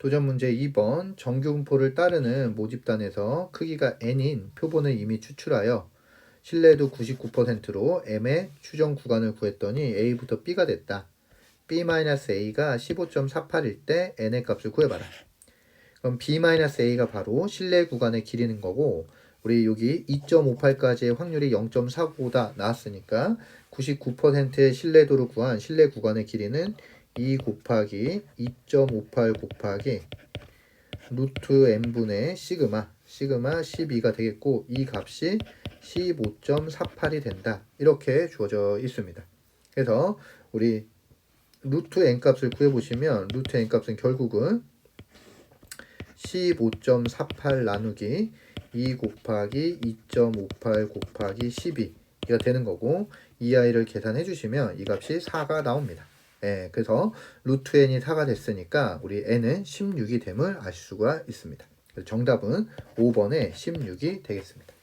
도전 문제 2번 정규분포를 따르는 모집단에서 크기가 n인 표본을 이미 추출하여 신뢰도 99%로 m의 추정 구간을 구했더니 a부터 b가 됐다. b-a가 15.48일 때 n의 값을 구해봐라. 그럼 b-a가 바로 신뢰 구간의 길이는 거고 우리 여기 2.58까지의 확률이 0.49다 나왔으니까 99%의 신뢰도를 구한 신뢰 구간의 길이는 2 곱하기 2.58 곱하기 루트 n분의 시그마. 시그마 12가 되겠고 이 값이 15.48이 된다. 이렇게 주어져 있습니다. 그래서 우리 루트 n 값을 구해보시면 루트 n 값은 결국은 15.48 나누기 2 곱하기 2.58 곱하기 12가 되는 거고 이 아이를 계산해 주시면 이 값이 4가 나옵니다. 예, 그래서 루트 n이 4가 됐으니까 우리 n은 16이 됨을 알 수가 있습니다. 정답은 5번에 16이 되겠습니다.